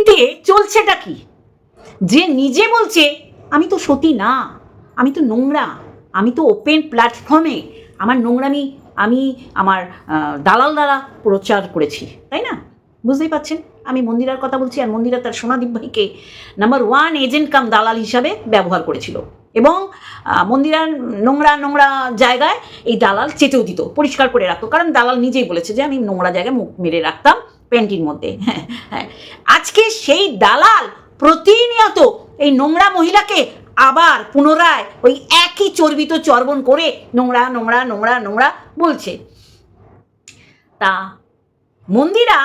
রাজনীতিতে চলছেটা কি? যে নিজে বলছে, আমি তো সতী না, আমি তো নোংরা, আমি তো ওপেন প্ল্যাটফর্মে আমার নোংরামি, আমি আমার দালাল দ্বারা প্রচার করেছি। তাই না? বুঝতেই পাচ্ছেন আমি মন্দিরার কথা বলছি আর মন্দিরা তার সোনাদীপ ভাইকে নাম্বার ওয়ান এজেন্ট কাম দালাল হিসাবে ব্যবহার করেছিল। এবং মন্দিরার নোংরা নোংরা জায়গায় এই দালাল চেতেও দিত, পরিষ্কার করে রাখতো। কারণ দালাল নিজেই বলেছে যে, আমি নোংরা জায়গায় মুখ মেরে রাখতাম প্যান্টির মধ্যে। হ্যাঁ আজকে সেই দালাল প্রতিনিয়ত এই নোংরা মহিলাকে আবার পুনরায় ওই একই চর্বিত চর্বণ করে নোংরা নোংরা নোংরা নোংরা বলছে। তা মন্দিরা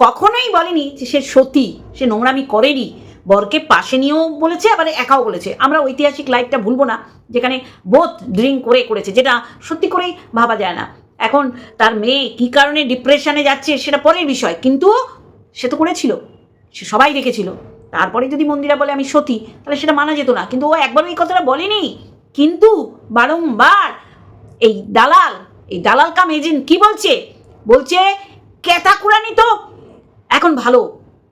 কখনোই বলেনি যে সে সতী, সে নোংরামি করেনি। বরকে পাশে নিয়েও বলেছে, আবার একাও বলেছে। আমরা ঐতিহাসিক লাইফটা ভুলবো না, যেখানে বোধ ড্রিঙ্ক করে করেছে, যেটা সত্যি করেই ভাবা যায় না। এখন তার মেয়ে কী কারণে ডিপ্রেশনে যাচ্ছে সেটা পরের বিষয়, কিন্তু সে তো করেছিল, সে সবাই দেখেছিল। তারপরে যদি মন্দিরা বলে আমি সতী, তাহলে সেটা মানা যেত না, কিন্তু ও একবার এই কথাটা বলেনি। কিন্তু বারংবার এই দালাল এই দালাল কাম এজেন্ট কি বলছে? বলছে কেতাকুরানি তো এখন ভালো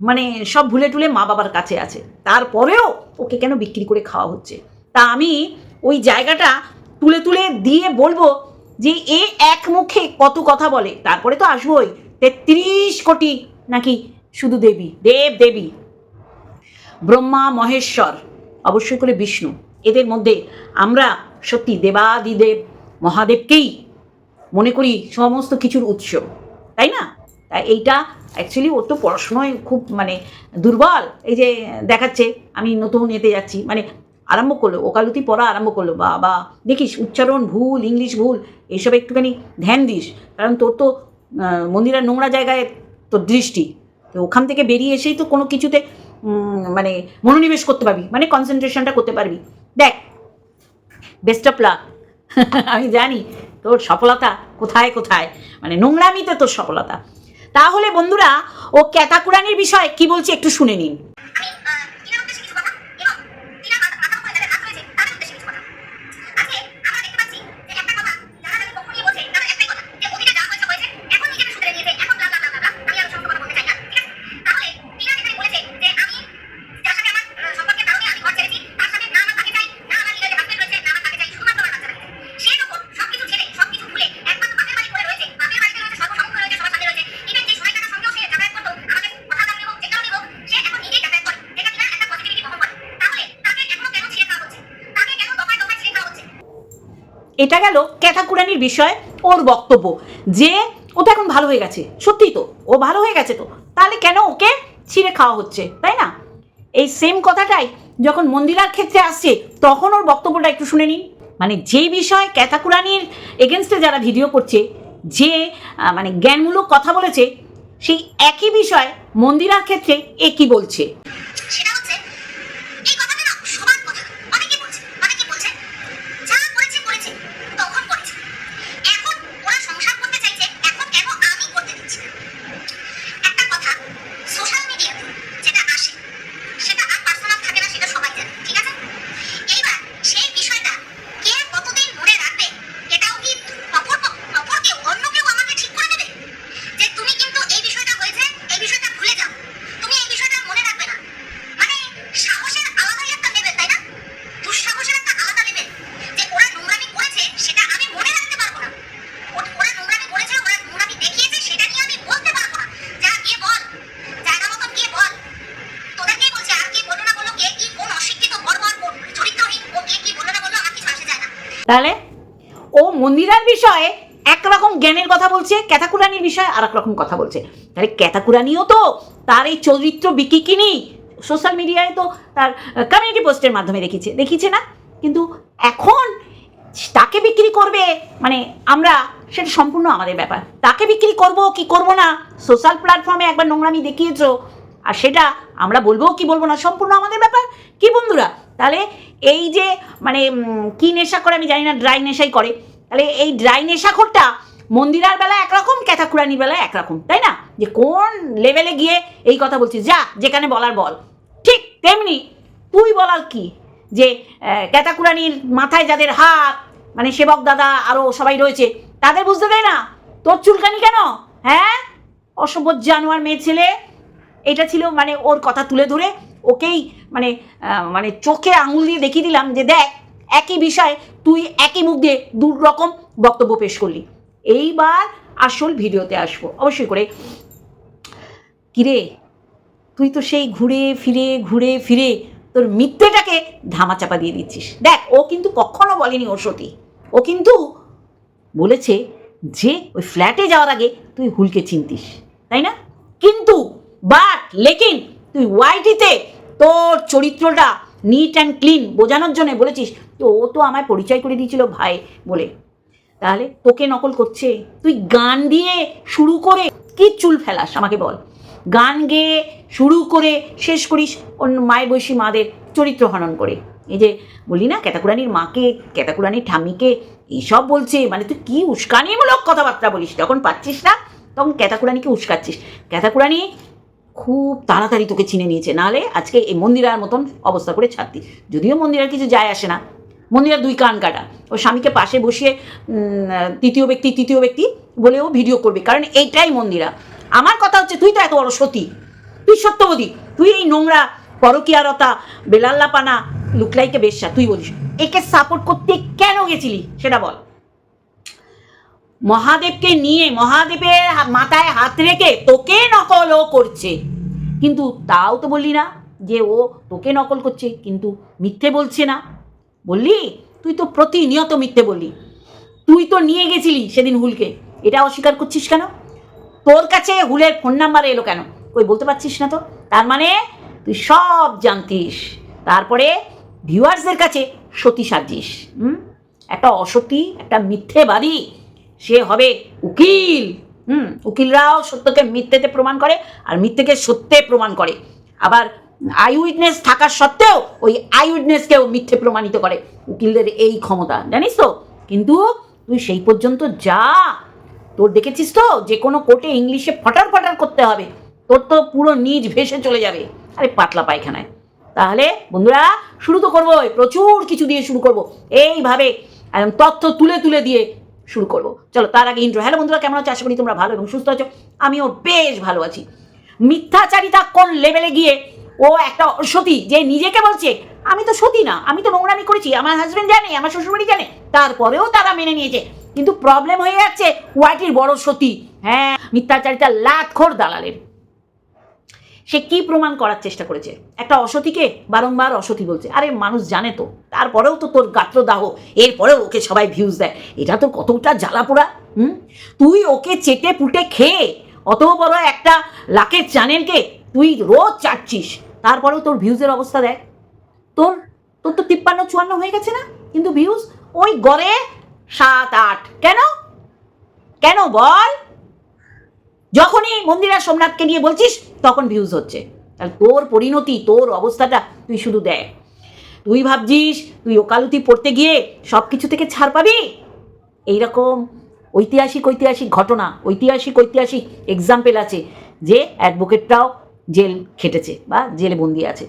মানে সব ভুলে টুলে মা বাবার কাছে আছে। তারপরেও ওকে কেন বিক্রি করে খাওয়া হচ্ছে? তা আমি ওই জায়গাটা তুলে তুলে দিয়ে বলব যে এ এক মুখে কত কথা বলে, তারপরে তো আসবোই। তেত্রিশ কোটি নাকি শুধু দেবী, দেব দেবী। ব্রহ্মা মহেশ্বর, অবশ্যই করে বিষ্ণু। এদের মধ্যে আমরা সত্যি দেবাদিদেব মহাদেবকেই মনে করি সমস্ত কিছুর উৎস, তাই না? তাই এইটা অ্যাকচুয়ালি ওর তো পড়াশোনায় খুব মানে দুর্বল। এই যে দেখাচ্ছে, আমি নতুন এতে যাচ্ছি মানে আরম্ভ করল, ওকালতি পড়া আরম্ভ করল বা বা দেখিস, উচ্চারণ ভুল, ইংলিশ ভুল এইসব একটুখানি ধ্যান দিস। কারণ তোর তো মন্দিরের নোংরা জায়গায় তোর দৃষ্টি। তো ওখান থেকে বেরিয়ে এসেই তো কোনো কিছুতে মানে মনোনিবেশ করতে পারবি মানে কনসেন্ট্রেশনটা করতে পারবি। দেখ বেস্ট অফ লাক আমি জানি, তোর সফলতা কোথায় কোথায়? মানে নোংরামিতে তোর সফলতা। তাহলে বন্ধুরা, ও ক্যাতাকুরানির বিষয়ে কি বলছে একটু শুনে নিন। এটা গেল ক্যাথাকুরানির বিষয়ে ওর বক্তব্য যে ও তো এখন ভালো হয়ে গেছে, সত্যিই তো, ও ভালো হয়ে গেছে তো। তাহলে কেন ওকে ছিঁড়ে খাওয়া হচ্ছে, তাই না? এই সেম কথাটাই যখন মন্দিরার ক্ষেত্রে আসছে, তখন ওর বক্তব্যটা একটু শুনে নিন। মানে যে বিষয়ে ক্যাথাকুরানির এগেনস্টে যারা ভিডিও করছে, যে মানে জ্ঞানমূলক কথা বলেছে, সেই একই বিষয় মন্দিরার ক্ষেত্রে এ কি বলছে সেটা হচ্ছে এই কথাটা না সবার কথা অনেকে বলছে অনেকে বলছে যা করেছে করেছে তখন করেছে এখন ওরা সংসার করতে চাইছে এখন কেন আমি করতে দিচ্ছি না? একটা কথা সোশ্যাল মিডিয়াতে যেটা আসে সেটা আর পার্সোনাল থাকে না সেটা সবাই জানে ঠিক আছে এইবার সেই বিষয়টা কে কতদিন মনে রাখবে এটাও কি অপর অপর কেউ অন্য কেউ আমাকে ঠিক করে দেবে যে তুমি কিন্তু এই বিষয়টা হয়েছে এই বিষয়টা ভুলে যাও তুমি এই বিষয়টা মনে রাখবে না মানে সাহসের আলাদাই একটা লেভেল তাই না দুঃসাহসের একটা আলাদা লেভেল যে ওরা নোংরামি করেছে সেটা আমি মনে রাখতে পারব না ও- ওরা নোংরামি করেছে ওরা নোংরামি দেখিয়েছে সেটা নিয়ে আমি বলতে পারব না যা গিয়ে বল জায়গা মতন গিয়ে বল তোদেরকেই বলছে আর কি বলল না বলল কে কি কোন অশিক্ষিত বর্বর কোন চরিত্রহীন ও কে কি বলল না বলল আমার কিছু আসে যায় না তাহলে মন্দিরার বিষয়ে একরকম জ্ঞানের কথা বলছে, ক্যাথাকুরানির বিষয়ে আর রকম কথা বলছে। তাহলে ক্যাথাকুরানিও তো তার এই চরিত্র বিকিকিনি সোশ্যাল মিডিয়ায় তো তার কমিউনিটি পোস্টের মাধ্যমে দেখিয়েছে দেখিয়েছে না? কিন্তু এখন তাকে বিক্রি করবে মানে আমরা, সেটা সম্পূর্ণ আমাদের ব্যাপার। তাকে বিক্রি করব কি করব না সোশ্যাল প্ল্যাটফর্মে একবার নোংরামি দেখিয়েছো, আর সেটা আমরা বলব কি বলব না, সম্পূর্ণ আমাদের ব্যাপার। কি বন্ধুরা? তাহলে এই যে মানে কি নেশা করে আমি জানি না ড্রাই নেশাই করে। তাহলে এই ড্রাই নেশাখোরটা মন্দিরার বেলা একরকম, ক্যাথাকুরানির বেলা একরকম, তাই না? যে কোন লেভেলে গিয়ে এই কথা বলছিস যা যেখানে বলার বল। ঠিক তেমনি তুই বলার কি? যে ক্যাথাকুরানির মাথায় যাদের হাত মানে সেবক দাদা আরও সবাই রয়েছে, তাদের বুঝতে দেয় না? তোর চুলকানি কেন? হ্যাঁ? অসভ্য জানোয়ার মেয়ে ছেলে, এটা ছিল মানে ওর কথা তুলে ধরে ওকেই মানে মানে চোখে আঙুল দিয়ে দেখিয়ে দিলাম যে দেখ একই বিষয়ে, তুই একই মুখ দিয়ে দু রকম বক্তব্য পেশ করলি। এইবার আসল ভিডিওতে আসব। অবশ্যই করে, কিরে, তুই তো সেই ঘুরে ফিরে ঘুরে ফিরে তোর মিথ্যেটাকে ধামাচাপা দিয়ে দিচ্ছিস। দেখ, ও কিন্তু কখনো বলেনি ওর সতী ও কিন্তু বলেছে যে, ওই ফ্ল্যাটে যাওয়ার আগে তুই হুলকে চিনতিস, তাই না? কিন্তু, বাট, লেকিন, তুই ওয়াইটিতে তোর চরিত্রটা নিট অ্যান্ড ক্লিন বোঝানোর জন্য বলেছিস তো ও তো আমায় পরিচয় করে দিয়েছিল, ভাই বলে। তাহলে তোকে নকল করছে? তুই গান দিয়ে শুরু করে কি চুল ফেলাস, আমাকে বল। গান গেয়ে শুরু করে শেষ করিস অন্য মায়ের বয়সী মাদের চরিত্র হনন করে। এই যে বলি না, ক্যাতাকুরানির মাকে, ক্যাতাকুরানির ঠাম্মিকে, এইসব বলছে। মানে তুই কি উস্কানিমূলক কথাবার্তা বলিস? যখন পাচ্ছিস না, তখন ক্যাতাকুরানিকে উস্কাচ্ছিস। ক্যাতাকুরানি খুব তাড়াতাড়ি তোকে চিনে নিয়েছে। নাহলে আজকে এই মন্দিরার মতন অবস্থা করে ছাড়তি যদিও মন্দিরার কিছু যায় আসে না মন্দিরার দুই কান কাটা। ও স্বামীকে পাশে বসিয়ে তৃতীয় ব্যক্তি তৃতীয় ব্যক্তি বলেও ভিডিও করবে। কারণ এইটাই মন্দিরা। আমার কথা হচ্ছে, তুই তো এত বড় সতী। তুই সত্যবতী। তুই এই নোংরা, পরকিয়ারতা, বেলাল্লাপানা, লুকলাইকে বেশ্যা। তুই বলিস, একে সাপোর্ট করতে কেন গেছিলি? সেটা বল। মহাদেবকে নিয়ে, মহাদেবের মাথায় হাত রেখে তোকে নকল ও করছে। কিন্তু তাও তো বললি না যে ও তোকে নকল করছে, কিন্তু মিথ্যে বলছে না। বললি? তুই তো প্রতিনিয়ত মিথ্যে বললি। তুই তো নিয়ে গেছিলি সেদিন হুলকে। এটা অস্বীকার করছিস কেন? তোর কাছে হুলের ফোন নাম্বার এলো কেন? কই বলতে পারছিস না তো? তার মানে তুই সব জানতিস। তারপরে ভিউয়ার্সদের কাছে সতী সাজিস, হুম? একটা অসতী, একটা মিথ্যেবাদী, সে হবে উকিল, হুম? উকিলরাও সত্যকে মিথ্যেতে প্রমাণ করে আর মিথ্যেকে সত্যে প্রমাণ করে। আবার আই উইটনেস থাকা সত্ত্বেও ওই আই উইটনেসকেও মিথ্যে প্রমাণিত করে। উকিলদের এই ক্ষমতা, জানিস তো? কিন্তু তুই সেই পর্যন্ত যা। তোর দেখেছিস তো? যে কোনো কোর্টে ইংলিশে ফটার ফটার করতে হবে। তোর তো পুরো নিজ ভেসে চলে যাবে। আরে পাতলা পায়খানায়। তাহলে বন্ধুরা, শুরু তো করব প্রচুর কিছু দিয়ে শুরু করব। এইভাবে তথ্য তুলে তুলে দিয়ে শুরু করব। চলো, তার আগে ইন্ট্রো হ্যালো বন্ধুরা, কেমন আছো? আশা করি তোমরা ভালো এবং সুস্থ আছো। আমিও বেশ ভালো আছি। মিথ্যাচারিতা কোন লেভেলে গিয়ে ও একটা সতী যে নিজেকে বলছে, আমি তো সতী না, আমি তো নোংরামি করেছি, আমার হাজব্যান্ড জানে, আমার শ্বশুরবাড়ি জানে। তারপরেও তারা মেনে নিয়েছে। কিন্তু প্রবলেম হয়ে যাচ্ছে ওয়াইটির বড় সতী। হ্যাঁ মিথ্যাচারিতা লাখর দালালের। সে কি প্রমাণ করার চেষ্টা করেছে? একটা অসতীকে বারংবার অসতী বলছে। আরে, মানুষ জানে তো। তারপরেও তো তোর গাত্রদাহ, এরপরেও ওকে সবাই ভিউজ দেয়। এটা তো কতটা জ্বালা পোড়া হুম? তুই ওকে চেটে পুটে খেয়ে অত বড় একটা লাকের চ্যানেলকে তুই রোজ চাটছিস। তারপরেও তোর ভিউজের অবস্থা দেখ। তোর তোর তো তিপ্পান্ন, চুয়ান্ন হয়ে গেছে না? কিন্তু ভিউজ ওই গড়ে সাত, আট। কেন? কেন বল? যখনই মন্দিরা সোমনাথকে নিয়ে বলছিস, তখন ভিউজ হচ্ছে। তাহলে তোর পরিণতি, তোর অবস্থাটা তুই শুধু দেখ। তুই ভাবছিস, তুই ওকালতি পড়তে গিয়ে সব কিছু থেকে ছাড় পাবি? এইরকম ঐতিহাসিক ঐতিহাসিক ঘটনা, ঐতিহাসিক ঐতিহাসিক এক্সাম্পেল আছে যে অ্যাডভোকেটরাও জেল খেটেছে বা জেলে বন্দি আছে।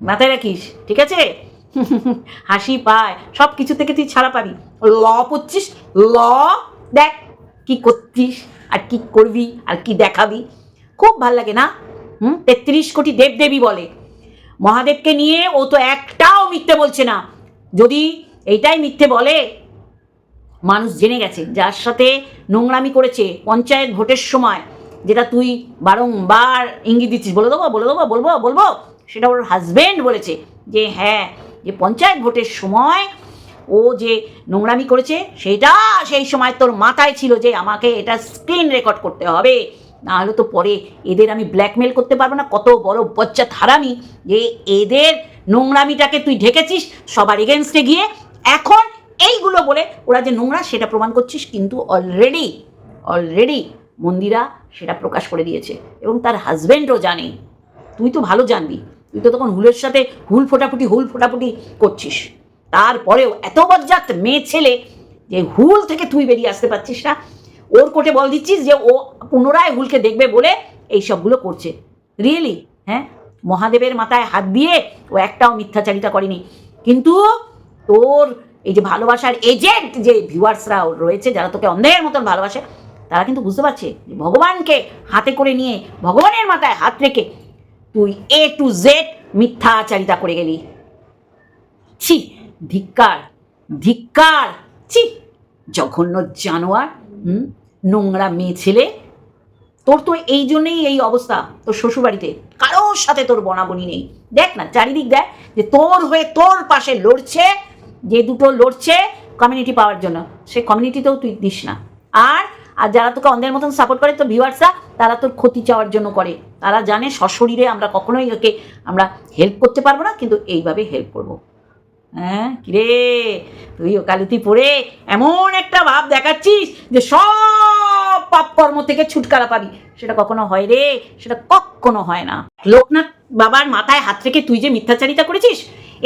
মাথায় রাখিস, ঠিক আছে? হাসি পায় সব কিছু থেকে তুই ছাড়া পাবি। ল পড়ছিস, ল, দেখ কি করছিস আর কি করবি, আর কি দেখাবি। খুব ভালো লাগে না? হুম? তেত্রিশ কোটি দেবদেবী বলে। মহাদেবকে নিয়ে ও তো একটাও মিথ্যে বলছে না। যদি এইটাই মিথ্যে বলে, মানুষ জেনে গেছে। যার সাথে নোংরামি করেছে, পঞ্চায়েত ভোটের সময়। যেটা তুই বারংবার ইঙ্গিত দিচ্ছিস, বলে দেবো বলে দেবো, বলব বলব, সেটা ওর হাজব্যান্ড বলেছে যে হ্যাঁ যে পঞ্চায়েত ভোটের সময় ও যে নোংরামি করেছে, সেটা সেই সময় তোর মাথায় ছিল যে, আমাকে এটা স্ক্রিন রেকর্ড করতে হবে। না হলে তো পরে এদের আমি ব্ল্যাকমেল করতে পারব না। কত বড় বচ্চা হারামি যে এদের নোংরামিটাকে তুই ঢেকেছিস সবার এগেনস্টে গিয়ে। এখন এইগুলো বলে ওরা যে নোংরা, সেটা প্রমাণ করছিস কিন্তু অলরেডি অলরেডি মন্দিরা সেটা প্রকাশ করে দিয়েছে। এবং তার হাজব্যান্ডও জানে। তুই তো ভালো জানবি। তুই তো তখন হুলের সাথে হুল ফোটাফুটি হুল ফোটাফুটি করছিস। তারপরেও এত বজ্জাত মেয়ে ছেলে যে হুল থেকে তুই বেরিয়ে আসতে পারছিস না। ওর কোর্টে বল দিচ্ছিস যে ও পুনরায় হুলকে দেখবে বলে এই সবগুলো করছে। রিয়েলি হ্যাঁ? মহাদেবের মাথায় হাত দিয়ে ও একটাও মিথ্যাচারিতা করেনি। কিন্তু তোর এই যে ভালোবাসার এজেন্ট যে ভিউয়ার্সরা রয়েছে, যারা তোকে অন্ধের মতন ভালোবাসে তারা কিন্তু বুঝতে পারছে ভগবানকে হাতে করে নিয়ে, ভগবানের মাথায় হাত রেখে তুই এ টু জেড মিথ্যা মিথ্যাচারিতা করে গেলি। ছি, ধিক্কার ধিক্কার, ছি, জঘন্য জানোয়ার, হুম, নোংরা মেয়ে ছেলে। তোর তো এই জন্যেই এই অবস্থা তোর শ্বশুরবাড়িতে। কারোর সাথে তোর বনাবনি নেই। দেখ না, চারিদিক দেখ যে তোর হয়ে তোর পাশে লড়ছে, যে দুটো লড়ছে কমিউনিটি পাওয়ার জন্য। সে কমিউনিটিতেও তুই দিস না। আর আর যারা তোকে অন্ধের মতন সাপোর্ট করে, তোর ভিউয়ার্সরা তারা তোর ক্ষতি চাওয়ার জন্য করে। তারা জানে সশরীরে আমরা কখনোই ওকে আমরা হেল্প করতে পারব না, কিন্তু এইভাবে হেল্প করব। হ্যাঁ? কিরে? তুই ওকালতি পড়ে এমন একটা ভাব দেখাচ্ছিস যে সব পাপ কর্ম থেকে ছুটকারা পাবি। সেটা কখনো হয় রে? সেটা কখনো হয় না। লোকনাথ বাবার মাথায় হাত রেখে তুই যে মিথ্যাচারিতা করেছিস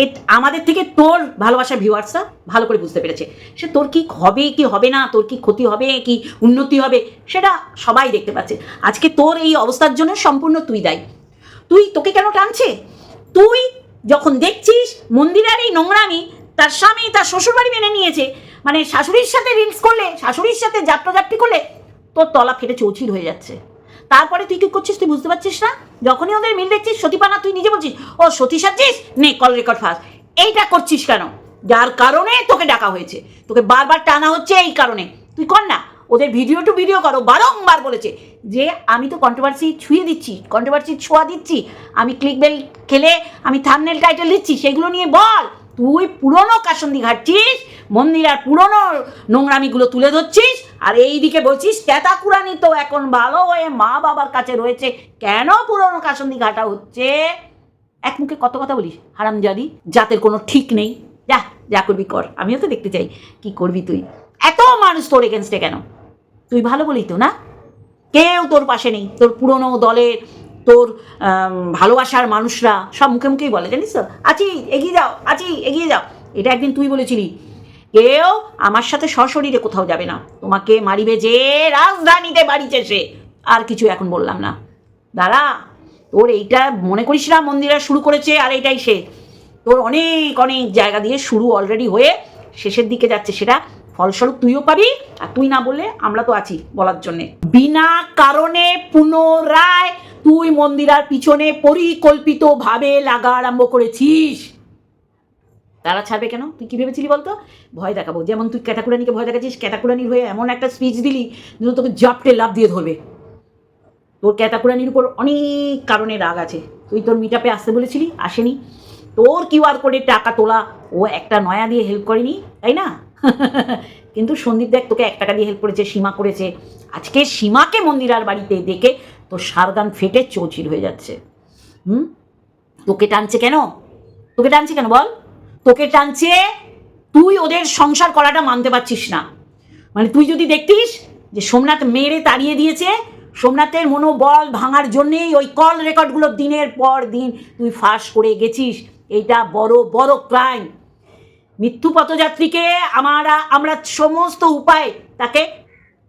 এ আমাদের থেকে তোর ভালোবাসা ভিউয়ার্সরা ভালো করে বুঝতে পেরেছে। সে তোর কি হবে কি হবে না, তোর কি ক্ষতি হবে, কি উন্নতি হবে, সেটা সবাই দেখতে পাচ্ছে। আজকে তোর এই অবস্থার জন্য সম্পূর্ণ তুই দায়ী। তুই তোকে কেন টানছে? তুই যখন দেখছিস মন্দিরের এই নোংরামি, তার স্বামী তার শ্বশুরবাড়ি মেনে নিয়েছে মানে শাশুড়ির সাথে রিলস করলে, শাশুড়ির সাথে যাত্রাযাত্রী করলে, তোর তলা ফেটে চৌচির হয়ে যাচ্ছে। তারপরে তুই কি করছিস, তুই বুঝতে পারছিস না? যখনই ওদের মিল দেখছিস সতীপানা তুই নিজে বলছিস, ও, সতী সাজছিস? নে কল রেকর্ড ফার্স্ট এইটা করছিস কেন? যার কারণে তোকে ডাকা হয়েছে। তোকে বারবার টানা হচ্ছে এই কারণে। তুই কর না, ওদের ভিডিও টু ভিডিও করো, বারংবার বলেছে যে, আমি তো কন্ট্রোভার্সি ছুঁয়ে দিচ্ছি কন্ট্রোভার্সি ছোঁয়া দিচ্ছি। আমি ক্লিক বেল খেলে, আমি থামনেল টাইটেল দিচ্ছি, সেগুলো নিয়ে বল। তুই পুরনো কাসন্দি ঘাটছিস, মন্দির আর পুরনো নোংরামিগুলো তুলে ধরছিস, আর এই দিকে বলছিস ক্যাতাকুরানি তো এখন ভালো হয়ে মা বাবার কাছে রয়েছে। কেন পুরনো কাসন্দি ঘাটা হচ্ছে? এক মুখে কত কথা বলিস, হারামজাদি, জাতের কোনো ঠিক নেই। যা যা করবি কর, আমিও তো দেখতে চাই, কি করবি তুই? এত মানুষ তোর এগেনস্টে কেন? তুই ভালো বলি তো না? কেউ তোর পাশে নেই, তোর পুরনো দলের তোর ভালোবাসার মানুষরা সব মুখে মুখেই বলে, জানিস তো? আছি এগিয়ে যাও আছি এগিয়ে যাও। এটা একদিন তুই বলেছিলি। কেউ আমার সাথে সশরীরে কোথাও যাবে না। তোমাকে মারিবে যে রাজধানীতে বাড়িতে সে আর কিছু এখন বললাম না। দাঁড়া, তোর এইটা মনে করিস না মন্দিরা শুরু করেছে আর এইটাই সে তোর অনেক অনেক জায়গা দিয়ে শুরু অলরেডি হয়ে শেষের দিকে যাচ্ছে সেটা। ফলস্বরূপ তুইও পাবি আর তুই না বললে আমরা তো আছি বলার জন্যে। বিনা কারণে পুনরায় তুই মন্দিরার পিছনে পরিকল্পিতভাবে লাগা আরম্ভ করেছিস। তারা ছাড়বে কেন? তুই কী ভেবেছিলি বলতো? ভয় দেখাবো। যেমন তুই ক্যাটাকুরানিকে ভয় দেখাচ্ছিস ক্যাটাকুরানির হয়ে এমন একটা স্পিচ দিলি যেন তোকে জাপটে লাভ দিয়ে ধরবে। তোর ক্যাটাকুরানির উপর অনেক কারণে রাগ আছে। তুই তোর মিটাপে আসতে বলেছিলি, আসেনি। তোর কিউআর কোডে টাকা তোলা, ও একটা নয়া দিয়ে হেল্প করেনি, তাই না? কিন্তু সন্দীপ দেখ, তোকে এক টাকা দিয়ে হেল্প করেছে, সীমা করেছে। আজকে সীমাকে মন্দিরার বাড়িতে দেখে তোর সারগান ফেটে চৌচির হয়ে যাচ্ছে। হুম? তোকে টানছে কেন? তোকে টানছে কেন বল? তোকে টানছে, তুই ওদের সংসার করাটা মানতে পারছিস না। মানে তুই যদি দেখতিস যে সোমনাথ মেরে তাড়িয়ে দিয়েছে, সোমনাথের মনোবল ভাঙার জন্যেই ওই কল রেকর্ডগুলো দিনের পর দিন তুই ফাঁস করে গেছিস এইটা বড় বড় ক্রাইম মৃত্যু পথযাত্রীকে আমরা আমরা সমস্ত উপায় তাকে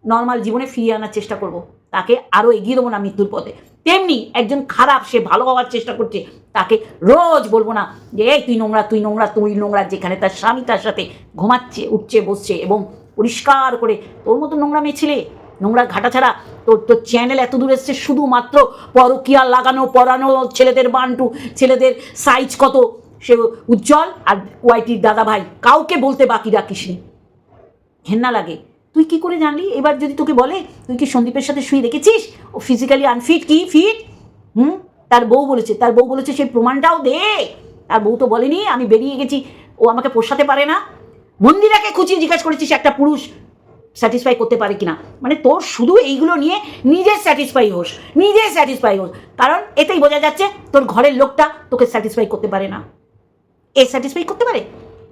নর্মাল জীবনে ফিরিয়ে আনার চেষ্টা করব। তাকে আরও এগিয়ে দেবো না মৃত্যুর পথে। তেমনি একজন খারাপ, সে ভালো হওয়ার চেষ্টা করছে, তাকে রোজ বলব না যে, এই তুই নোংরা তুই নোংরা তুই নোংরা, যেখানে তার স্বামী তার সাথে ঘুমাচ্ছে, উঠছে, বসছে এবং পরিষ্কার করে, তোর মতো নোংরা মেয়ে ছেলে, নোংরা ঘাটা ছাড়া তোর তোর চ্যানেল এত দূর এসছে, শুধুমাত্র পরকিয়া লাগানো, পরানো ছেলেদের বান্টু, ছেলেদের সাইজ কত? সে উজ্জ্বল আর ওয়াইটির দাদা ভাই কাউকে বলতে বাকি রাখিসনি। ঘেন্না লাগে। তুই কি করে জানলি? এবার যদি তোকে বলে, তুই কি সন্দীপের সাথে শুয়ে দেখেছিস? ও ফিজিক্যালি আনফিট কি? ফিট হুম? তার বউ বলেছে, তার বউ বলেছে, সেই প্রমাণটাও দে। তার বউ তো বলেনি, আমি বেরিয়ে গেছি, ও আমাকে পোষাতে পারে না। মন্দিরাকে খুঁচিয়ে জিজ্ঞাসা করেছিস একটা পুরুষ স্যাটিসফাই করতে পারে কিনা? মানে তোর শুধু এইগুলো নিয়ে নিজে স্যাটিসফাই হোস, নিজে স্যাটিসফাই হোস। কারণ এতেই বোঝা যাচ্ছে, তোর ঘরের লোকটা তোকে স্যাটিসফাই করতে পারে না। এ স্যাটিসফাই করতে পারে?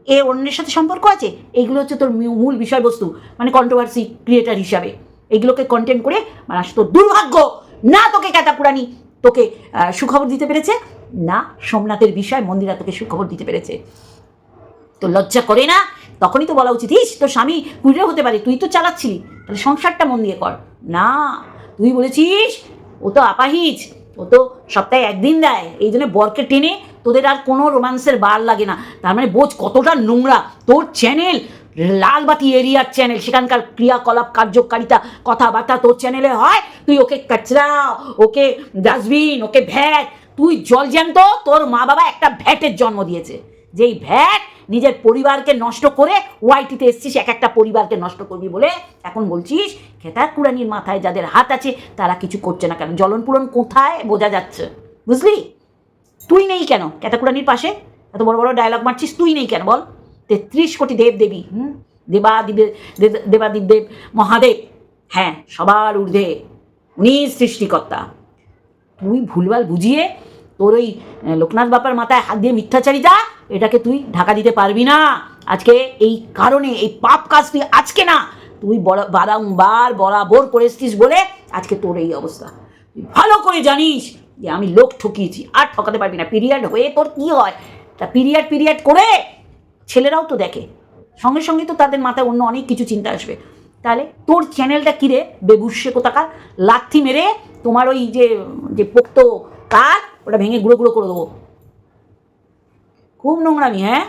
এ অন্যের সাথে সম্পর্ক আছে? এইগুলো হচ্ছে তোর মূল বিষয়বস্তু মানে কন্ট্রোভার্সি ক্রিয়েটার হিসাবে। এগুলোকে কন্টেন্ট করে মানে তোর দুর্ভাগ্য, না তোকে ক্যাতাপুরানি তোকে সুখবর দিতে পেরেছে, না সোমনাথের বিষয় মন্দিরা তোকে সুখবর দিতে পেরেছে। তো লজ্জা করে না? তখনই তো বলা উচিত, ইস, তোর স্বামী কুড়িরে হতে পারে, তুই তো চালাচ্ছিলি, তাহলে সংসারটা মন দিয়ে কর। না, তুই বলেছিস, ও তো আপাহিজ। ও তো সপ্তাহে একদিন দেয়, এই জন্য বরকে টেনে তোদের আর কোনো রোমান্সের বার লাগে না। তার মানে বোঝ কতটা নোংরা। তোর চ্যানেল লালবাতি এরিয়ার চ্যানেল সেখানকার ক্রিয়াকলাপ, কার্যকারিতা, কথাবার্তা তোর চ্যানেলে হয়। তুই ওকে কাচরা, ওকে ডাস্টবিন ওকে ভ্যাট, তুই জল জ্যান্ত, তোর মা বাবা একটা ভ্যাটের জন্ম দিয়েছে। যেই ভ্যাট নিজের পরিবারকে নষ্ট করে ওয়াইটিতে এসছিস, এক একটা পরিবারকে নষ্ট করবি বলে এখন বলছিস, খেতার কুড়ানির মাথায় যাদের হাত আছে তারা কিছু করছে না কেন? জ্বলন পূরণ কোথায় বোঝা যাচ্ছে। বুঝলি? তুই নেই কেন ক্যাতাকুরানির পাশে? এত বড় বড় ডায়লগ মারছিস, তুই নেই কেন বল? তেত্রিশ কোটি দেব দেবী, হুম? দেবা দিবে দেবাদিব দেব, মহাদেব। হ্যাঁ সবার ঊর্ধ্বে। উনি সৃষ্টিকর্তা। তুই ভুলভাল বুঝিয়ে তোর ওই লোকনাথ বাপার মাথায় হাত দিয়ে মিথ্যাচারিতা এটাকে তুই ঢাকা দিতে পারবি না। আজকে এই কারণে, এই পাপ কাজ তুই আজকে না, তুই বারংবার বরাবর করে এসছিস বলে আজকে তোর এই অবস্থা। তুই ভালো করে জানিস যে আমি লোক ঠকিয়েছি, আর ঠকাতে পারবি না। পিরিয়ড হয়ে তোর কি হয়? তা পিরিয়ড পিরিয়ড করে ছেলেরাও তো দেখে। সঙ্গে সঙ্গে তো তাদের মাথায় অন্য অনেক কিছু চিন্তা আসবে। তাহলে তোর চ্যানেলটা কিরে বেবুসে কোথাকার? লাথি মেরে তোমার ওই যে যে পোক্ত কার ওটা ভেঙে গুঁড়ো গুঁড়ো করে দেবো। খুব নোংরামি হ্যাঁ?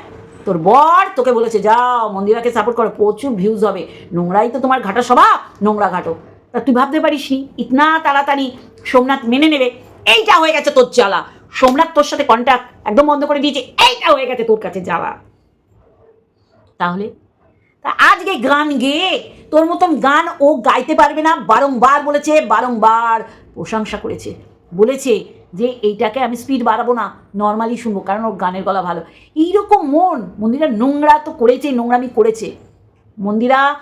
তোর বর তোকে বলেছে, যাও, মন্দিরাকে সাপোর্ট করো, প্রচুর ভিউজ হবে। নোংরাই তো তোমার ঘাটা স্বভাব, নোংরা ঘাটো। তা তুই ভাবতে পারিস নি ইতনা তাড়াতাড়ি সোমনাথ মেনে নেবে, এইটা হয়ে গেছে তোর জ্বালা। সোমনাথ তোর সাথে কন্ট্যাক্ট একদম বন্ধ করে দিয়েছে, এইটা হয়ে গেছে তোর কাছে যাওয়া। তাহলে, তা আজকে গান গেয়ে তোর মতন গান ও গাইতে পারবে না, বারংবার বলেছে, বারংবার প্রশংসা করেছে। বলেছে যে এইটাকে আমি স্পিড বাড়াবো না নর্মালি শুনব, কারণ ওর গানের গলা ভালো। এইরকম মন মন্দিরা নোংরা তো করেছে, নোংরামি করেছে। মন্দিরা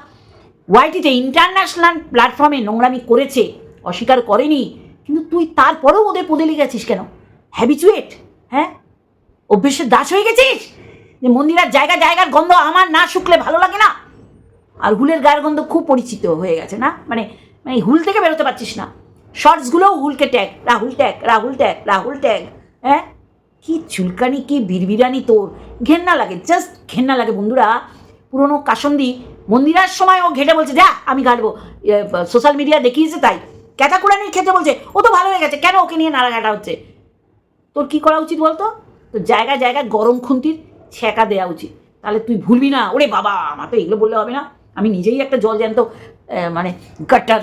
ওয়াইটিতে ইন্টারন্যাশনাল প্ল্যাটফর্মে নোংরামি করেছে, অস্বীকার করেনি, কিন্তু তুই তারপরেও ওদের পদে লেগেছিস কেন? হ্যাবিচুয়েট হ্যাঁ? অভ্যেসের দাস হয়ে গেছিস? যে মন্দিরার জায়গা, জায়গার গন্ধ আমার না শুকলে ভালো লাগে না? আর হুলের গায়ের গন্ধ খুব পরিচিত হয়ে গেছে, না? মানে মানে হুল থেকে বেরোতে পারছিস না। শর্টসগুলোও হুলকে tag Rahul tag Rahul tag Rahul tag হ্যাঁ? কি চুলকানি, কি বিড়বিড়ানি তোর। ঘেন্না লাগে জাস্ট ঘেন্না লাগে বন্ধুরা। পুরনো কাসন্দি মন্দিরার সময় ও ঘেটে বলছে যা আমি ঘাটবো। সোশ্যাল মিডিয়া দেখিয়েছে তাই। ক্যাটাকুরানির ক্ষেত্রে বলছে, ও তো ভালো হয়ে গেছে, কেন ওকে নিয়ে নাড়া নাড়াঘাটা হচ্ছে? তোর কি করা উচিত বলতো? তো জায়গায় জায়গায় গরম খুন্তির ছ্যাঁকা দেওয়া উচিত। তাহলে তুই ভুলবি না। ওরে বাবা আমার তো এগুলো বললে হবে না। আমি নিজেই একটা জল জ্যান্ত মানে গাটার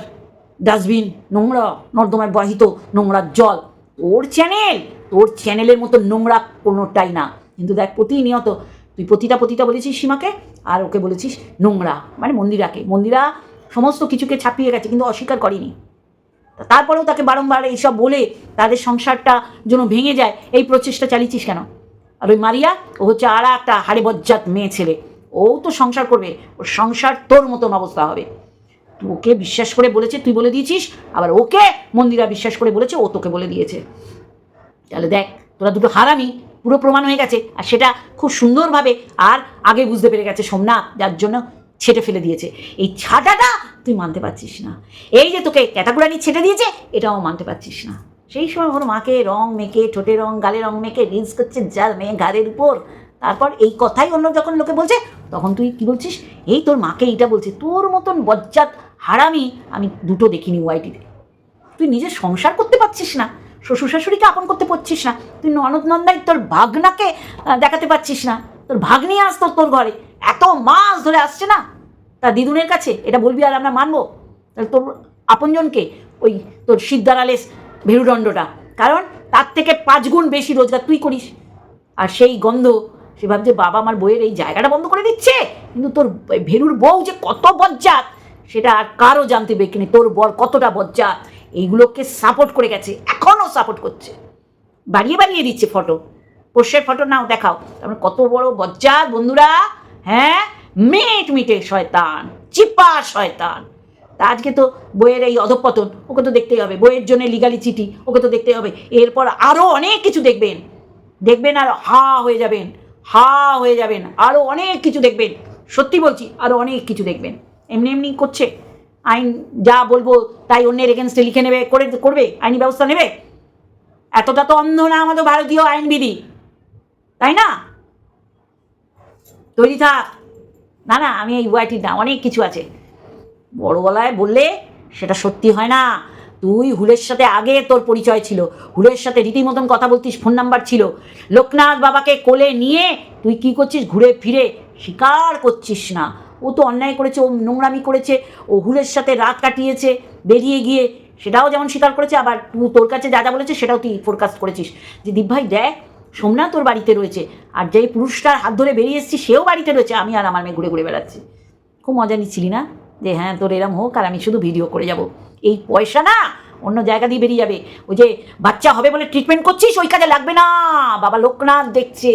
ডাস্টবিন, নোংরা, নর্দমায় বাহিত নোংরার জল। তোর চ্যানেল তোর চ্যানেলের মতো নোংরা কোনোটাই না। কিন্তু দেখ, প্রতিনিয়ত তুই প্রতিটা প্রতিটা বলেছিস সীমাকে, আর ওকে বলেছিস নোংরা। মানে মন্দিরাকে। মন্দিরা সমস্ত কিছুকে ছাপিয়ে গেছে, কিন্তু অস্বীকার করেনি। তারপরেও তাকে বারংবার এইসব বলে তাদের সংসারটা যেন ভেঙে যায়, এই প্রচেষ্টা চালিয়েছিস কেন? আর ওই মারিয়া, ও হচ্ছে আর একটা হাড়ে বজ্জাত মেয়ে ছেলে। ও তো সংসার করবে, ওর সংসার তোর মতন অবস্থা হবে। ওকে বিশ্বাস করে বলেছে, তুই বলে দিয়েছিস, আবার ওকে মন্দিরা বিশ্বাস করে বলেছে, ও তোকে বলে দিয়েছে। তাহলে দেখ, তোরা দুটো হারামি, পুরো প্রমাণ হয়ে গেছে, আর সেটা খুব সুন্দরভাবে আর আগে বুঝতে পেরে গেছে সোমনাথ, যার জন্য ছেটে ফেলে দিয়েছে। এই ছাটাটা তুই মানতে পারছিস না। এই যে তোকে ক্যাটাগুরানি ছেটে দিয়েছে, এটাও মানতে পারছিস না। সেই সময় ওর মাকে রং মেখে, ঠোঁটে রং, গালে রং মেখে, রিলস করছে যার মেয়ে গালের উপর। তারপর এই কথাই অন্য যখন লোকে বলছে, তখন তুই কি বলছিস? এই তোর মাকে এইটা বলছে, তোর মতন বজ্জাত হারামি, আমি দুটো দেখিনি ওয়াইটিতে তুই নিজে সংসার করতে পারছিস না শ্বশুর শাশুড়িকে আপন করতে পারছিস না, তুই ননদ নন্দাই তোর ভাগনাকে দেখাতে পারছিস না, তোর ভাগ্নি আসতো তোর ঘরে। এত মাস ধরে আসছে না? তা দিদুনের কাছে এটা বলবি আর আমরা মানবো? তাহলে তোর আপনজনকে, ওই তোর সিদ্ধারালেস ভেরুদণ্ডটা। কারণ তার থেকে পাঁচ গুণ বেশি রোজগার তুই করিস। আর সেই গন্ধ, সে ভাবছে বাবা আমার বইয়ের এই জায়গাটা বন্ধ করে দিচ্ছে? কিন্তু তোর ভেরুর বউ যে কত বজ্জাত সেটা আর কারও জানতে বেকিনি তোর বর কতটা বজ্জা এইগুলোকে সাপোর্ট করে গেছে এখনও সাপোর্ট করছে। বাড়িয়ে বাড়িয়ে দিচ্ছে ফটো পোষ্যের ফটো নাও, দেখাও। তারপরে কত বড় বজ্জা বন্ধুরা। হ্যাঁ? মিট মিটে শয়তান, চিপা শয়তান। তা আজকে তো বইয়ের এই অধপতন, ওকে তো দেখতেই হবে। বইয়ের জন্য লিগালি চিঠি, ওকে তো দেখতেই হবে। এরপর আরও অনেক কিছু দেখবেন। দেখবেন আর হা হয়ে যাবেন, হা হয়ে যাবেন। আরও অনেক কিছু দেখবেন। সত্যি বলছি আরও অনেক কিছু দেখবেন। এমনি এমনি করছে। আইন যা বলব তাই অন্যের এগেনস্টে লিখে নেবে, করে, করবে, আইনি ব্যবস্থা নেবে। এতটা তো অন্ধ না আমাদের ভারতীয় আইনবিধি। তাই না? তৈরি থাক। না না, আমি এই ওয়াইটি না, অনেক কিছু আছে। বড় গলায় বললে সেটা সত্যি হয় না। তুই হুলের সাথে আগে তোর পরিচয় ছিল। হুলের সাথে রীতিমতন কথা বলতিস, ফোন নাম্বার ছিল। লোকনাথ বাবাকে কোলে নিয়ে তুই কি করছিস? ঘুরে ফিরে স্বীকার করছিস না। ও তো অন্যায় করেছে, ও নোংরামি করেছে, ও হুলের সাথে রাত কাটিয়েছে, বেরিয়ে গিয়ে সেটাও যেমন স্বীকার করেছে, আবার তোর কাছে যা যা বলেছে সেটাও তুই ফোরকাস্ট করেছিস। যে দীপ ভাই, দেখ, সোমনাথ তোর বাড়িতে রয়েছে, আর যেই পুরুষটার হাত ধরে বেরিয়ে এসেছি সেও বাড়িতে রয়েছে, আমি আর আমার মেয়ে ঘুরে ঘুরে বেড়াচ্ছি। খুব মজা নিচ্ছিলি না? যে হ্যাঁ তোর এরম হোক, আর আমি শুধু ভিডিও করে যাব। এই পয়সা না অন্য জায়গা দিয়ে বেরিয়ে যাবে। ওই যে বাচ্চা হবে বলে ট্রিটমেন্ট করছিস, ওই কাজে লাগবে না। বাবা লোকনাথ দেখছে।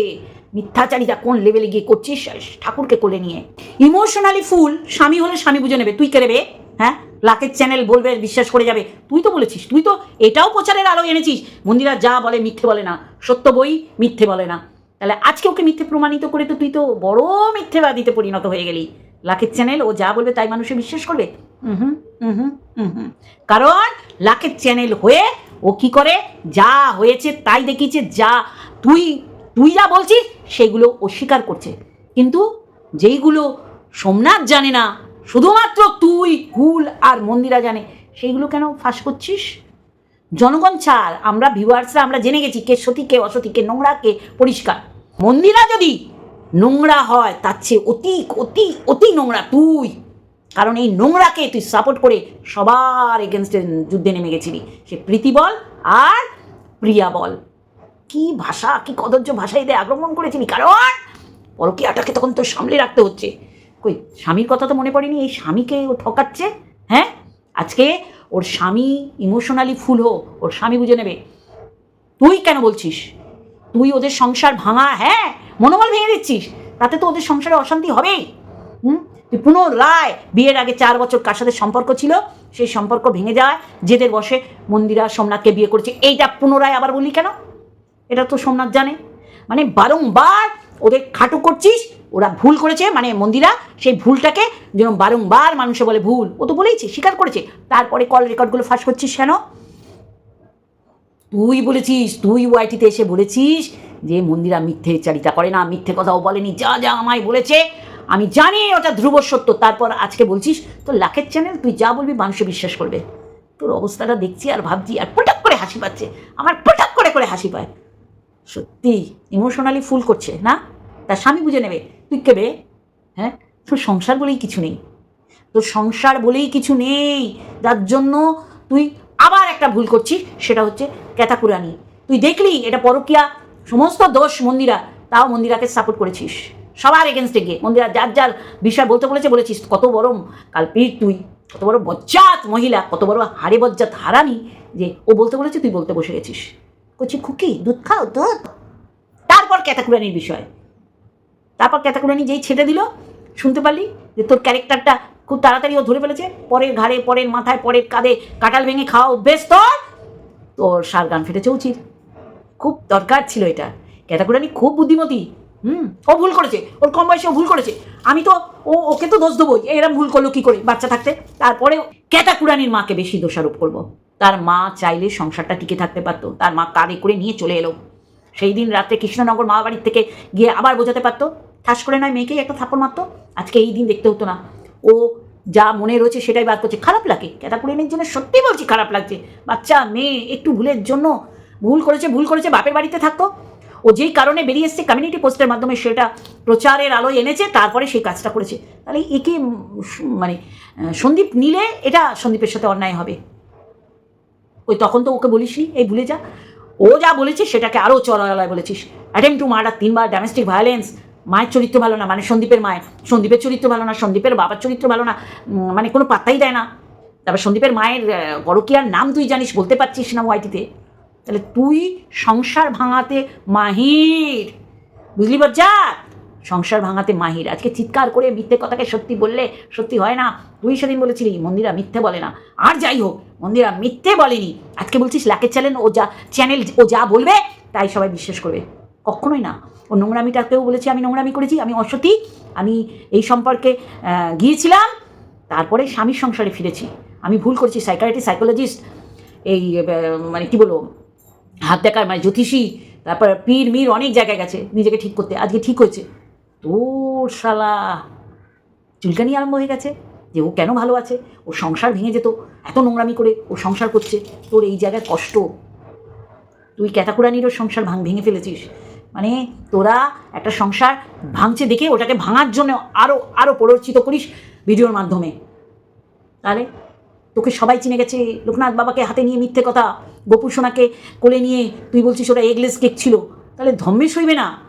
মিথ্যাচারিতা কোন লেভেলে গিয়ে করছিস? ঠাকুরকে কোলে নিয়ে। ইমোশনালি ফুল স্বামী হলে স্বামী বুঝে নেবে। তুই কে নেবে হ্যাঁ? লাকের চ্যানেল বলবে, বিশ্বাস করে যাবে। তুই তো বলেছিস, তুই তো এটাও প্রচারের আলো এনেছিস। মন্দিরা যা বলে মিথ্যে বলে না। সত্য বই মিথ্যে বলে না। তাহলে আজকে ওকে মিথ্যে প্রমাণিত করে তো তুই তো বড় মিথ্যেবাদীতে পরিণত হয়ে গেলি। লাকের চ্যানেল ও যা বলবে তাই মানুষে বিশ্বাস করবে? হুম হুম হুম কারণ লাকের চ্যানেল হয়ে ও কি করে? যা হয়েছে তাই দেখিয়েছে, যা তুই তুই যা বলছিস, সেগুলো অস্বীকার করছে। কিন্তু যেইগুলো সোমনাথ জানে না, শুধুমাত্র তুই হুল আর মন্দিরা জানে, সেইগুলো কেন ফাঁস করছিস? জনগণ ছাড় আমরা ভিউয়ার্সরা আমরা জেনে গেছি কে সতী কে অসতী কে নোংরা, কে পরিষ্কার। মন্দিরা যদি নোংরা হয়, তার চেয়ে অতি অতি অতি নোংরা তুই। কারণ এই নোংরাকে তুই সাপোর্ট করে সবার এগেনস্টে যুদ্ধে নেমে গেছিলি। সে প্রীতি বল আর প্রিয়া বল। কি ভাষা, কি কদর্য ভাষা এদের আক্রমণ করেছিলি? কারণ পরকীয়াটাকে তখন তো সামলে রাখতে হচ্ছে। কই, স্বামীর কথা তো মনে পড়েনি? এই স্বামীকে ও ঠকাচ্ছে? হ্যাঁ? আজকে ওর স্বামী ইমোশনালি ফুল হোক, ওর স্বামী বুঝে নেবে। তুই কেন বলছিস? তুই ওদের সংসার ভাঙা হ্যাঁ? মনোবল ভেঙে দিচ্ছিস। তাতে তো ওদের সংসারে অশান্তি হবেই। হুম? তুই পুনরায় বিয়ের আগে চার বছর কার সাথে সম্পর্ক ছিল? সেই সম্পর্ক ভেঙে যায়, জেদের বসে মন্দিরা সোমনাথকে বিয়ে করেছে। এইটা পুনরায় আবার বলি কেন? এটা তো সোমনাথ জানে। মানে বারংবার ওদের খাটু করছিস, ওরা ভুল করেছে মানে মন্দিরা সেই ভুলটাকে যেন বারংবার মানুষে বলে ভুল, ও তো বলেইছে, স্বীকার করেছে। তারপরে কল রেকর্ডগুলো ফাঁস করছিস কেন? তুই বলেছিস, তুই ওয়াইটিতে এসে বলেছিস যে মন্দিরা মিথ্যে চারিতা করে না, মিথ্যে কথাও বলেনি, যা যা আমায় বলেছে। আমি জানি ওটা ধ্রুব সত্য, তারপর আজকে বলছিস তো লাখের চ্যানেল তুই যা বলবি মানুষে বিশ্বাস করবে। তোর অবস্থাটা দেখছি আর ভাবছি, আর পটাক করে হাসি পাচ্ছে, আমার পটাক করে করে হাসি পায়। সত্যি ইমোশনালি ফুল করছে, না? তার স্বামী বুঝে নেবে, তুই কেবে হ্যাঁ? তোর সংসার বলেই কিছু নেই। তোর সংসার বলেই কিছু নেই। যার জন্য তুই আবার একটা ভুল করছিস, সেটা হচ্ছে ক্যাতাকুরানি। তুই দেখলি এটা পরকিয়া, সমস্ত দোষ মন্দিরা, তাও মন্দিরাকে সাপোর্ট করেছিস। সবার এগেনস্টে গিয়ে। মন্দিরা যার যার বিষয় বলতে বলেছে, বলেছিস, কত বড় কালপিট তুই, কত বড় বজ্জাত মহিলা, কত বড় হাড়ে বজ্জাত হারানি যে ও বলতে বলেছে, তুই বলতে বসে গেছিস। করছি খুকি, দুধ খাও, দুধ। তারপর ক্যাতাকুরানির বিষয়। তারপর ক্যাতাকুরানি যেই ছেড়ে দিল, শুনতে পারলি যে তোর ক্যারেক্টারটা খুব তাড়াতাড়ি ও ধরে ফেলেছে? পরের ঘাড়ে, পরের মাথায়, পরের কাঁধে কাটাল ভেঙে খাওয়া অভ্যেস তোর? তোর সার গান ফেটেছে উচিত। খুব দরকার ছিল এটা। ক্যাটাকুরানি খুব বুদ্ধিমতী। হুম, ও ভুল করেছে। ওর কম বয়সে ও ভুল করেছে। আমি তো, ও, ওকে তো দোষ দেবোই। এরম ভুল করল কি করে বাচ্চা থাকতে? তারপরে ক্যাটাকুরানির মাকে বেশি দোষারোপ করব। তার মা চাইলে সংসারটা টিকে থাকতে পারতো, তার মা কাঁধে করে নিয়ে চলে এলো। সেই দিন রাত্রে কৃষ্ণনগর মা বাড়ির থেকে গিয়ে আবার বোঝাতে পারতো, ঠাস করে নয় মেয়েকেই একটা থাপ্পড় মারতো, আজকে এই দিন দেখতে হতো না। ও যা মনে রয়েছে সেটাই বার করছে, খারাপ লাগে ক্যাটাকুরানির জন্য সত্যি বলছি খারাপ লাগছে। বাচ্চা, মেয়ে, একটু ভুলের জন্য ভুল করেছে ভুল করেছে, বাপের বাড়িতে থাকতো। ও যেই কারণে বেরিয়ে এসছে কমিউনিটি পোস্টের মাধ্যমে সেটা প্রচারের আলোয় এনেছে, তারপরে সেই কাজটা করেছে। তাহলে একে মানে সন্দীপ নিলে এটা সন্দীপের সাথে অন্যায় হবে। ওই তখন তো ওকে বলিসনি এই ভুলে যা। ও যা বলেছে সেটাকে আরও চড়ালয় বলেছিস। অ্যাটেম্প টু মার্ডার তিনবার ডোমেস্টিক ভায়োলেন্স মায়ের চরিত্র ভালো না মানে সন্দীপের মায়ের। সন্দীপের চরিত্র ভালো না সন্দীপের বাবার চরিত্র ভালো না মানে কোনো পাত্তাই দেয় না। তারপর সন্দীপের মায়ের আহ, পরকীয়ার নাম তুই জানিস বলতে পারছিস না ওয়াইটিতে। তাহলে তুই সংসার ভাঙাতে মাহির। বুঝলি বজ্জা সংসার ভাঙাতে মাহির। আজকে চিৎকার করে মিথ্যে কথাকে সত্যি বললে সত্যি হয় না। তুই সেদিন বলেছিলি, মন্দিরা মিথ্যে বলে না। আর যাই হোক, মন্দিরা মিথ্যে বলেনি। আজকে বলছিস লাকের চ্যানেল, ও যা, চ্যানেল, ও যা বলবে, তাই সবাই বিশ্বাস করবে। কখনোই না। ও নোংরামিটাকেও বলেছি, আমি নোংরামি করেছি, আমি অসতী, আমি এই সম্পর্কে গিয়েছিলাম, তারপরে স্বামীর সংসারে ফিরেছি। আমি ভুল করেছি সাইকাইটি সাইকোলজিস্ট এই মানে কি বলব, হাত দেখার মানে জ্যোতিষী, তারপর পীর, মীর অনেক জায়গায় গেছে, নিজেকে ঠিক করতে। আজকে ঠিক হয়েছে। তোর শালা। চুলকানি আরম্ভ হয়ে গেছে যে ও কেন ভালো আছে? ও সংসার ভেঙে যেত, এত নোংরামি করে ও সংসার করছে, তোর এই জায়গায় কষ্ট। তুই ক্যাতাকুরানিরও সংসার ভাঙ ভেঙে ফেলেছিস। মানে তোরা একটা সংসার ভাঙছে দেখে ওটাকে ভাঙার জন্য আরও আরও প্ররোচিত করিস ভিডিওর মাধ্যমে। তাহলে তোকে সবাই চিনে গেছে, লোকনাথ বাবাকে হাতে নিয়ে মিথ্যে কথা, গোপুর সোনাকে কোলে নিয়ে তুই বলছিস ওরা এগলেস কেক ছিল। তাহলে ধম্মেশ সইবে না?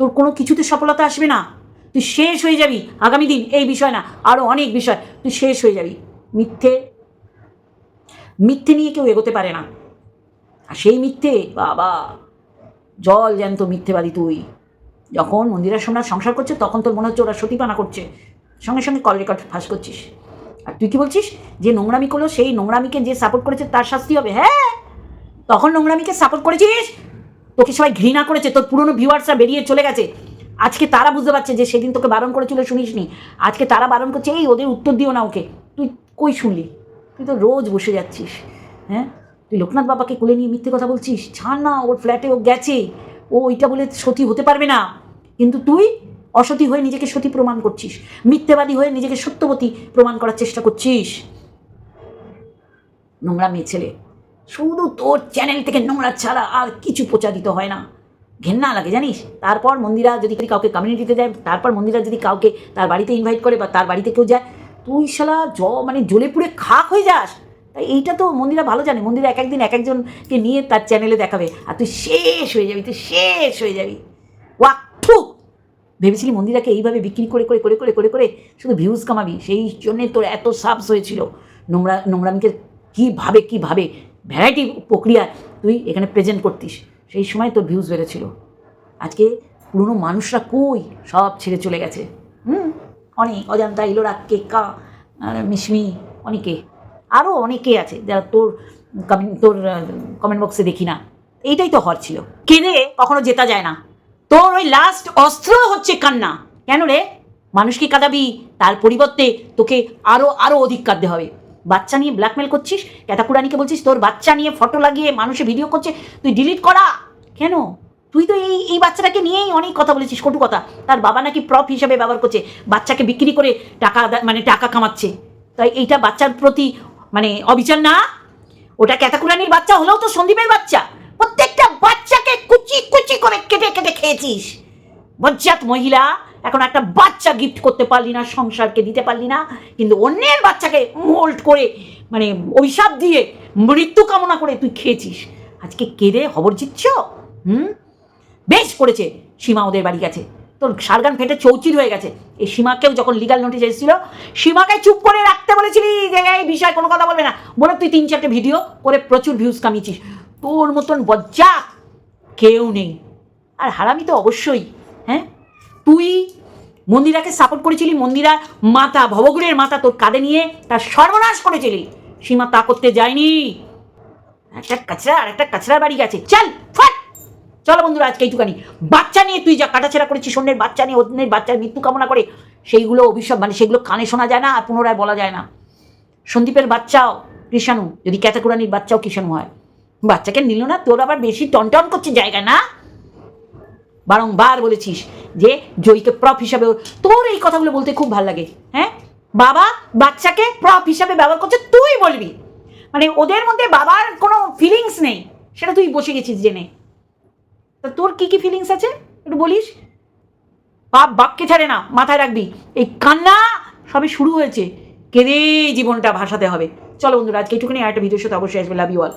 তোর কোনো কিছুতে সফলতা আসবে না। তুই শেষ হয়ে যাবি। আগামী দিন এই বিষয় না আরও অনেক বিষয়। তুই শেষ হয়ে যাবি। মিথ্যে মিথ্যে নিয়ে কেউ এগোতে পারে না। আর সেই মিথ্যে, বাবা, জল জ্যান্ত মিথ্যেবাদী তুই। যখন মন্দিরের সামনে সংসার করছে, তখন তোর মনে হচ্ছে ওরা সতীপানা করছে। সঙ্গে সঙ্গে কল রেকর্ড ফাঁস করছিস। আর তুই কি বলছিস? যে নোংরামি করল, সেই নোংরামিকে যে সাপোর্ট করেছে, তার শাস্তি হবে হ্যাঁ? তখন নোংরামিকে সাপোর্ট করেছিস? তোকে সবাই ঘৃণা করেছে, তোর পুরনো ভিউয়ার্সরা বেরিয়ে চলে গেছে। আজকে তারা বুঝতে পারছে যে সেদিন তোকে বারণ করেছিল, শুনিসনি? আজকে তারা বারণ করছে, এই, ওদের উত্তর দিও না ওকে। তুই কই শুনলি? তুই তো রোজ বসে যাচ্ছিস হ্যাঁ? তুই লোকনাথ বাবাকে কোলে নিয়ে মিথ্যে কথা বলছিস? ছাড় না, ওর ফ্ল্যাটে ও গেছে। ও ওইটা বলে সতী হতে পারবে না। কিন্তু তুই অসতী হয়ে নিজেকে সতী প্রমাণ করছিস। মিথ্যেবাদী হয়ে নিজেকে সত্যবতী প্রমাণ করার চেষ্টা করছিস। নোংরা মেয়ে ছেলে। শুধু তোর চ্যানেল থেকে নোংরা ছাড়া আর কিছু প্রচারিত হয় না। ঘেন্না লাগে, জানিস? তারপর মন্দিরা যদি কাউকে কমিউনিটিতে যায়, তারপর মন্দিরা যদি কাউকে তার বাড়িতে ইনভাইট করে বা তার বাড়িতে কেউ যায়, তুই শালা জ মানে জ্বলে পুড়ে খাক হয়ে যাস। তাই এইটা তো মন্দিরা ভালো জানে। মন্দিরা এক একদিন এক একজনকে নিয়ে তার চ্যানেলে দেখাবে। আর তুই শেষ হয়ে যাবি, তুই শেষ হয়ে যাবি। ওয়াক থু ভেবেছিলি মন্দিরাকে এইভাবে বিক্রি করে করে করে করে করে করে শুধু ভিউজ কামাবি? সেই জন্যে তোর এত সাবস হয়েছিল। নোংরা, নোংরামিকে কীভাবে কীভাবে ভ্যারাইটি প্রক্রিয়ায় তুই এখানে প্রেজেন্ট করতিস। সেই সময় তোর ভিউজ বেড়েছিল। আজকে পুরনো মানুষরা কই? সব ছেড়ে চলে গেছে। হুম? অনেক অজান্তা ইলোরা কেকা মিশমি, অনেকে। আরও অনেকে আছে যারা তোর কমেন্ট তোর কমেন্ট বক্সে দেখি না। এইটাই তো হর ছিল। কেঁদে কখনো জেতা যায় না। তোর ওই লাস্ট অস্ত্র হচ্ছে কান্না। কেন রে? মানুষকে কাঁদাবি, তার পরিবর্তে তোকে আরও আরও অধিক কাঁদতে হবে। বাচ্চা নিয়ে ব্ল্যাকমেল করছিস? ক্যাতাকুরানিকে বলছিস, তোর বাচ্চা নিয়ে ফটো লাগিয়ে মানুষে ভিডিও করছে, তুই ডিলিট করা? কেন? তুই তো এই এই বাচ্চাটাকে নিয়েই অনেক কথা বলেছিস, কটু কথা। তার বাবা নাকি প্রপ হিসাবে ব্যবহার করছে, বাচ্চাকে বিক্রি করে টাকা মানে টাকা কামাচ্ছে। তাই এইটা বাচ্চার প্রতি মানে অবিচার না? ওটা ক্যাতাকুরানির বাচ্চা হলেও তো সন্দীপের বাচ্চা। প্রত্যেকটা বাচ্চাকে কুচি কুচি করে কেটে কেটে খেয়েছিস। বজ্জাত মহিলা এখন একটা বাচ্চা গিফট করতে পারলি না, সংসারকে দিতে পারলি না, কিন্তু অন্যের বাচ্চাকে মোল্ড করে মানে অভিশাপ দিয়ে মৃত্যু কামনা করে তুই খেয়েছিস। আজকে কেঁদে খবর জিতছ হুম? বেশ করেছে, সীমা ওদের বাড়ি গেছে। তোর সারগান ফেটে চৌচির হয়ে গেছে। এই সীমাকেও যখন লিগাল নোটিশ এসেছিল, সীমাকে চুপ করে রাখতে বলেছিলি যে, এই বিষয়ে কোনো কথা বলবে না। বলে তুই তিন চারটে ভিডিও করে প্রচুর ভিউজ কামিয়েছিস। তোর মতন বজ্জা কেউ নেই। আর হারামি তো অবশ্যই হ্যাঁ? তুই মন্দিরাকে সাপোর্ট করেছিলি মন্দিরার মাতা ভবগুরের মাতা তোর কাঁধে নিয়ে তার সর্বনাশ করেছিলি। সীমা তা করতে যায়নি। একটা কাছড়া আর একটা কাছড়ার বাড়ি গেছে। চল, ফাট! চলো বন্ধুরা, আজকে এইটুকানি বাচ্চা নিয়ে তুই যা কাটাছেড়া করেছিস, অন্যের বাচ্চা নিয়ে, অন্যের বাচ্চার মৃত্যু কামনা করে, সেইগুলো অভিশাপ মানে সেগুলো কানে শোনা যায় না আর পুনরায় বলা যায় না। সন্দীপের বাচ্চাও কৃষাণু যদি ক্যাতাকুরানির বাচ্চাও কৃষাণু হয়। বাচ্চাকে নিল না, তোর আবার বেশি টনটন করছে জায়গা না? বারংবার বলেছিস যে জয়ীকে প্রপ হিসাবে তোর এই কথাগুলো বলতে খুব ভালো লাগে হ্যাঁ? বাবা বাচ্চাকে প্রপ হিসাবে ব্যবহার করছে, তুই বলবি। মানে ওদের মধ্যে বাবার কোনো ফিলিংস নেই, সেটা তুই বসে গেছিস জেনে। তা তোর কি কি ফিলিংস আছে, একটু বলিস? বাপ, বাপকে ছাড়ে না, মাথায় রাখবি। এই কান্না সবে শুরু হয়েছে, কেঁদে জীবনটা ভাসাতে হবে। চলো বন্ধুরা, আজকে এইটুকুনি আর একটা ভিডিওর সাথে অবশ্যই আসবে লাভ ইউ অল